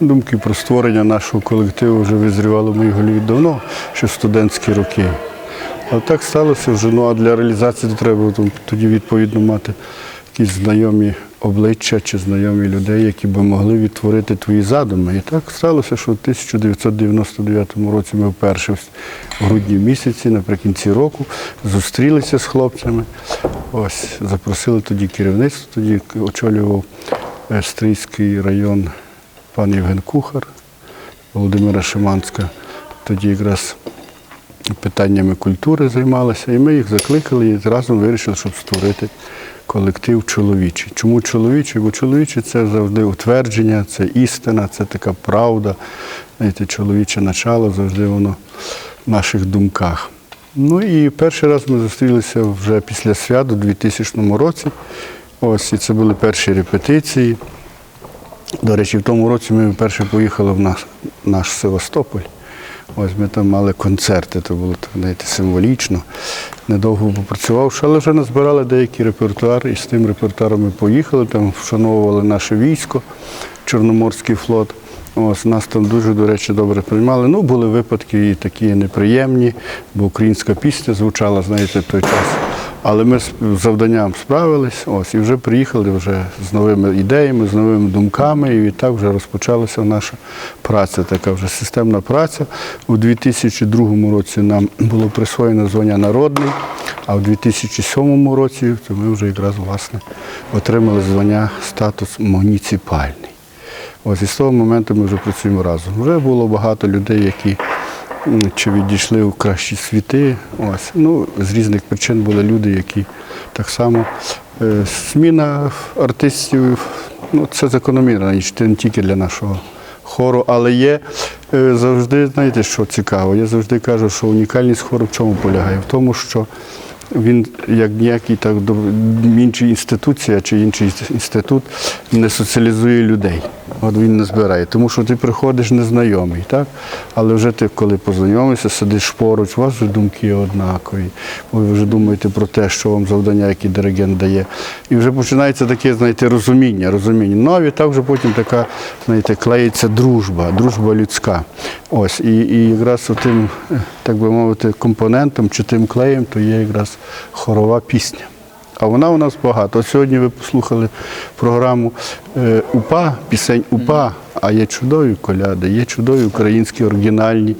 Думки про створення нашого колективу вже визрівали в моїй голові давно, ще в студентські роки. А так сталося вже. Ну а для реалізації треба тоді відповідно мати якісь знайомі обличчя чи знайомі людей, які би могли відтворити твої задуми. І так сталося, що в 1999 році ми вперше в грудні місяці, наприкінці року, зустрілися з хлопцями. Ось запросили тоді керівництво, тоді очолював е, Стрийський район пан Євген Кухар, Володимира Шиманська. Тоді якраз питаннями культури займалися, і ми їх закликали і разом вирішили, щоб створити колектив чоловічий. Чому чоловічий? Бо чоловічий це завжди утвердження, це істина, це така правда. Знаєте, чоловіче начало завжди воно в наших думках. Ну і перший раз ми зустрілися вже після свят у 2000 році. Ось і це були перші репетиції. До речі, в тому році ми вперше поїхали в наш, наш Севастополь. Ось ми там мали концерти, то було так, знаєте, символічно. Недовго попрацювавши, але вже назбирали деякий репертуар, і з тим репертуаром ми поїхали, там вшановували наше військо, Чорноморський флот. Ось нас там дуже, до речі, добре приймали. Ну, були випадки і такі неприємні, бо українська пісня звучала, знаєте, в той час. Але ми з завданням справились, ось, і вже приїхали вже з новими ідеями, з новими думками, і відтак вже розпочалася наша праця, така вже системна праця. У 2002 році нам було присвоєно звання народний, а в 2007 році то ми вже якраз власне отримали звання статус муніципальний. Ось і з того моменту ми вже працюємо разом. Вже було багато людей, які чи відійшли у кращі світи. Ось. Ну, з різних причин були люди, які так само е, зміна артистів, ну, це закономірно, і це не тільки для нашого хору, але є е, завжди, знаєте, що цікаво, я завжди кажу, що унікальність хору в чому полягає? В тому, що він, як ніякий так інший інституція чи інший інститут, не соціалізує людей. От він не збирає. Тому що ти приходиш незнайомий, так? Але вже ти, коли познайомишся, сидиш поруч, у вас вже думки однакові. Ви вже думаєте про те, що вам завдання, які диригент дає. І вже починається таке, знаєте, розуміння, розуміння. Ну, а відтак вже потім така, знаєте, клеїться дружба, дружба людська. Ось, і, і якраз тим, так би мовити, компонентом чи тим клеєм, то є якраз хорова пісня. А вона у нас багато. От сьогодні ви послухали програму е, УПА, пісень УПА, а є чудові коляди, є чудові українські оригінальні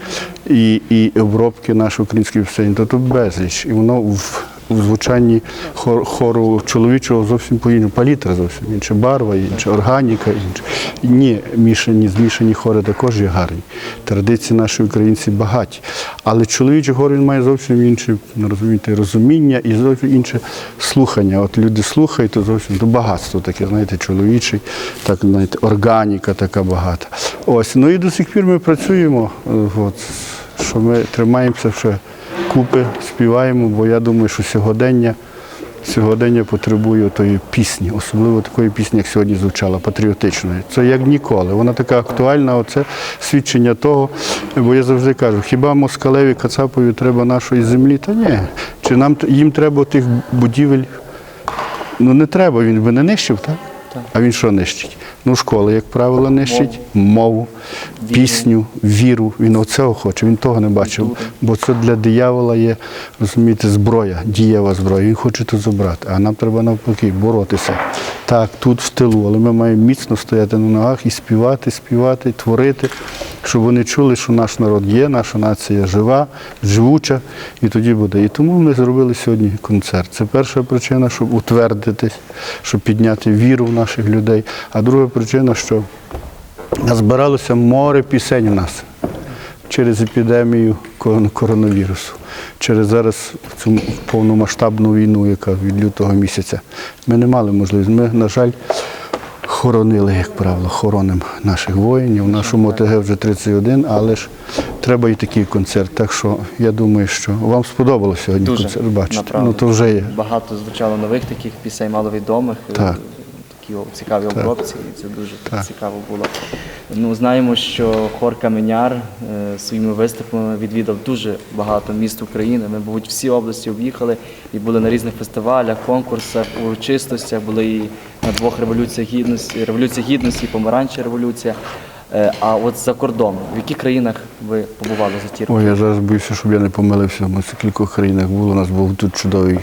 і, і обробки нашої української пісень. Тут безліч. І воно в, в звучанні хор, хору чоловічого зовсім по-іншому. Палітра зовсім інша, барва інша, органіка інша. Ні, мішані, змішані хори також є гарні. Традиції нашої українці багаті. Але чоловічий хор він має зовсім інше ну, розумієте, розуміння і зовсім інше слухання. От люди слухають, то зовсім то багатство таке, знаєте, чоловічий, так знаєте, органіка така багата. Ось, ну і до сих пір ми працюємо, е, от, що ми тримаємося ще купи, співаємо, бо я думаю, що сьогодення. Сьогодення потребує тої пісні, особливо такої пісні, як сьогодні звучала, патріотичної. Це як ніколи. Вона така актуальна, оце свідчення того. Бо я завжди кажу, хіба москалеві Кацапові треба нашої землі? Та ні. Чи нам їм треба тих будівель? Ну не треба, він би не нищив, так? А він що нищить? Ну, школи, як правило, нищить мову, пісню, віру. Він оцього хоче, він того не бачив. Бо це для диявола є, розумієте, зброя, дієва зброя. Він хоче тут забрати. А нам треба навпаки боротися. Так, тут в тилу, але ми маємо міцно стояти на ногах і співати, співати, творити, щоб вони чули, що наш народ є, наша нація жива, живуча, і тоді буде. І тому ми зробили сьогодні концерт. Це перша причина, щоб утвердитись, щоб підняти віру в наших людей. А друга причина, що назбиралося море пісень у нас через епідемію коронавірусу, через зараз цю повномасштабну війну, яка від лютого місяця. Ми не мали можливості. Ми, на жаль, хоронили, як правило, хоронимо наших воїнів. В нашому ОТГ вже 31, але ж треба і такий концерт. Так що я думаю, що вам сподобалося сьогодні Дуже, концерт. Бачите, ну то вже є. Багато звучало нових таких пісень, маловідомих. Так. Цікаві обробці, і це дуже цікаво було. Ну, знаємо, що хор Каменяр е, своїми виступами відвідав дуже багато міст України. Ми, мабуть, всі області об'їхали і були на різних фестивалях, конкурсах, урочистостях, були і на двох революціях гідності, революція гідності, помаранча революція. Е, А от за кордон, в яких країнах ви побували за ті роки? Ой, я зараз боюся, щоб я не помилився. Ми в кількох країнах було. У нас був тут чудовий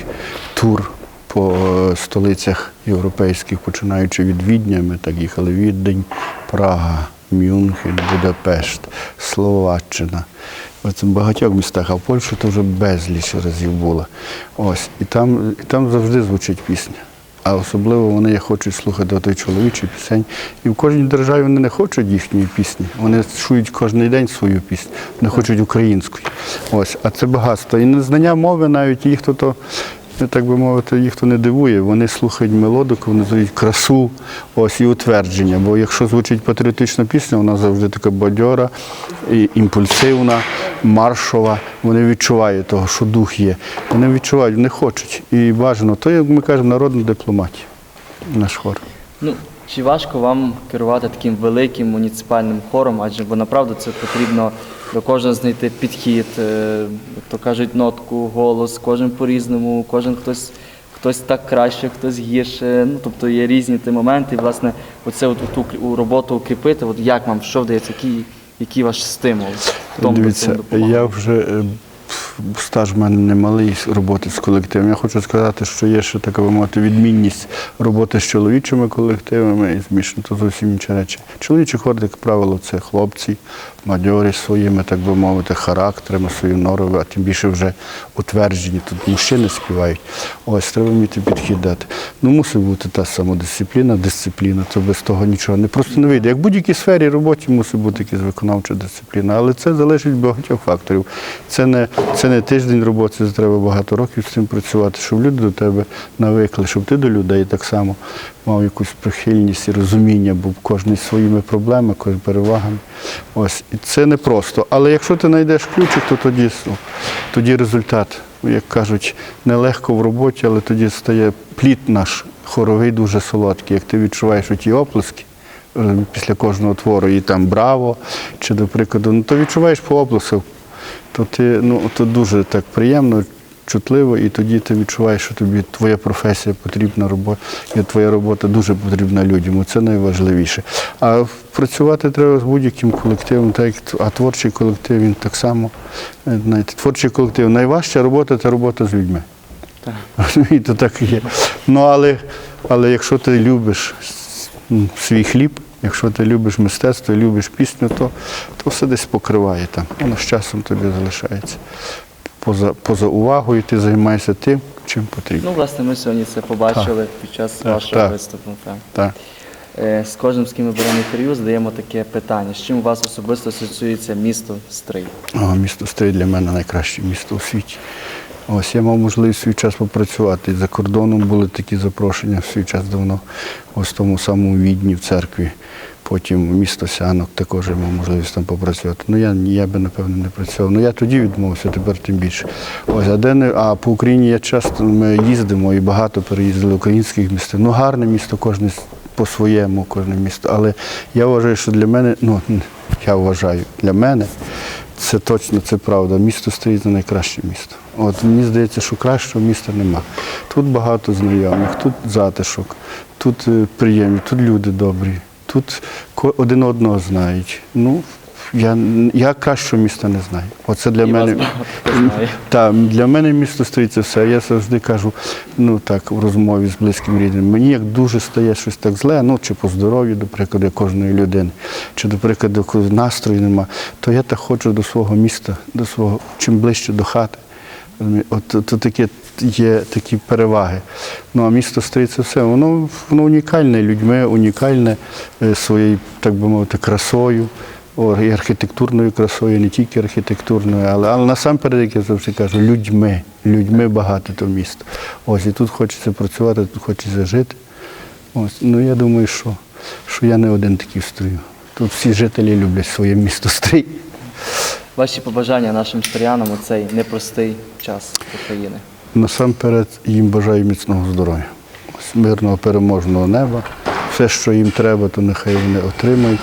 тур по е, столицях європейських, починаючи від Відня. Ми так їхали Відень, Прага, Мюнхен, Будапешт, Словаччина. В багатьох містах, а в Польщі то вже безліч разів було. Ось. І там, і там завжди звучить пісня. А особливо вони хочуть слухати той чоловічий пісень. І в кожній державі вони не хочуть їхньої пісні. Вони чують кожен день свою пісню. Вони хочуть української. Ось. А це багатство. І незнання мови навіть їх ну, так би мовити, їх то не дивує. Вони слухають мелодику, вони дають красу, ось і утвердження. Бо якщо звучить патріотична пісня, вона завжди така бадьора, і імпульсивна, маршова. Вони відчувають того, що дух є. Вони відчувають, вони хочуть. І бажано. То, як ми кажемо, народна дипломатія. Наш хор. Ну, чи важко вам керувати таким великим муніципальним хором, адже бо направду це потрібно до кожного знайти підхід, е, то кажуть, нотку, голос, кожен по-різному, кожен хтось, хтось так краще, хтось гірше. Ну, тобто є різні ті моменти. І, власне, оце от, у роботу укріпити, от як вам, що вдається, який, який ваш стимул? Дивіться, я вже е, стаж в мене немалий роботи з колективом. Я хочу сказати, що є ще така мовити відмінність роботи з чоловічими колективами і змішано то зовсім інші речі. Чоловічий хор, як правило, це хлопці, мадьори своїми, так би мовити, характерами, своїми норовою, а тим більше вже утверджені. Тут мужчини співають. Ось треба вміти підхід дати. Ну, мусить бути та самодисципліна, дисципліна, то без того нічого не просто не вийде. Як в будь-якій сфері роботи мусить бути якась виконавча дисципліна, але це залежить від багатьох факторів. Це не, це не тиждень роботи, це треба багато років з цим працювати, щоб люди до тебе навикли, щоб ти до людей так само мав якусь прихильність і розуміння, бо кожен зі своїми проблемами, кожен перевагами. Ось. І це не просто. Але якщо ти знайдеш ключик, то тоді, ну, тоді результат, як кажуть, нелегко в роботі, але тоді стає плід наш хоровий дуже солодкий. Як ти відчуваєш ті оплески, е, після кожного твору, і там браво, чи до прикладу, ну то відчуваєш по оплесах, то ти ну то дуже так приємно, чутливо, і тоді ти відчуваєш, що тобі твоя професія потрібна робота, і твоя робота дуже потрібна людям. Це найважливіше. А працювати треба з будь-яким колективом, так а творчий колектив він так само. е, Знаєте, творчий колектив найважча робота це робота з людьми. Так. Розумієте, так і є. Ну, але, але якщо ти любиш свій хліб, якщо ти любиш мистецтво, любиш пісню, то, то все десь покриває там. Воно з часом тобі залишається. Поза, поза увагою ти займаєшся тим, чим потрібно. Ну, власне, ми сьогодні це побачили під час Так, вашого так. виступу. Так. Так. Е, З кожним, з ким ми беремо інтерв'ю, задаємо таке питання. З чим у вас особисто асоціюється місто Стрий? О, місто Стрий для мене найкраще місто у світі. Ось я мав можливість свій час попрацювати. За кордоном були такі запрошення в свій час давно, ось в тому самому Відні в церкві. Потім місто Сянок також мав можливість там попрацювати. Ну я, я би напевно не працював. Ну я тоді відмовився, тепер тим більше. Ось, а, де не, а по Україні я часто ми їздимо і багато переїздили українських міст. Ну гарне місто, кожне по-своєму, кожне місто. Але я вважаю, що для мене, ну я вважаю, для мене це точно, це правда. Місто стоїть за найкраще місто. От мені здається, що кращого міста нема. Тут багато знайомих, тут затишок, тут е, приємні, тут люди добрі, тут один одного знають. Ну, я, я кращого міста не знаю. Оце для І мене. Так, для мене місто стоїть це все. Я завжди кажу, ну так, в розмові з близьким рідним. Мені як дуже стає щось так зле, ну чи по здоров'ю, до прикладу, кожної людини, чи до прикладу, настрою нема, то я так хочу до свого міста, до свого, чим ближче до хати. От то, то таке є такі переваги. Ну а місто стоїть це все. Воно, воно унікальне людьми, унікальне е, своєю, так би мовити, красою. І архітектурною красою, не тільки архітектурною, але, але насамперед, як я завжди кажу, людьми. Людьми багато то місто. Ось і тут хочеться працювати, тут хочеться жити. Ось, ну я думаю, що, що я не один такий в. Тут всі жителі люблять своє місто стрій. Ваші побажання нашим стріянам у цей непростий час України. Насамперед їм бажаю міцного здоров'я, мирного переможного неба. Все, що їм треба, то нехай вони отримають.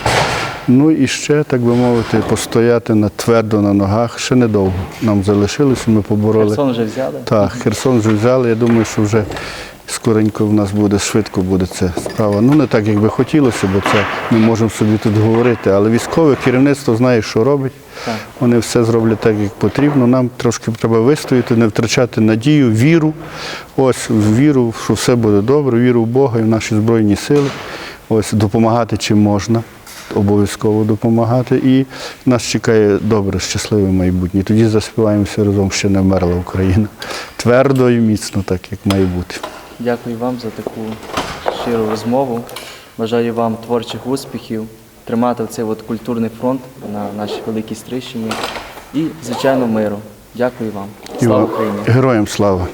Ну і ще, так би мовити, постояти на, твердо на ногах. Ще недовго нам залишилося, ми побороли. Херсон вже взяли? Так, Херсон вже взяли. Я думаю, що вже скоренько в нас буде, швидко буде ця справа. Ну не так, як би хотілося, бо це ми можемо собі тут говорити. Але військове керівництво знає, що робить. Так. Вони все зроблять так, як потрібно. Нам трошки треба вистояти, не втрачати надію, віру. Ось в віру, що все буде добре, віру в Бога і в наші збройні сили. Ось допомагати чим можна. Обов'язково допомагати. І нас чекає добре, щасливе майбутнє. Тоді заспіваємо всі разом, ще не вмерла Україна. Твердо і міцно, так як має бути. Дякую вам за таку щиру розмову. Бажаю вам творчих успіхів, тримати цей от культурний фронт на нашій великій Стрищині і, звичайно, миру. Дякую вам. Слава Україні! Героям слава!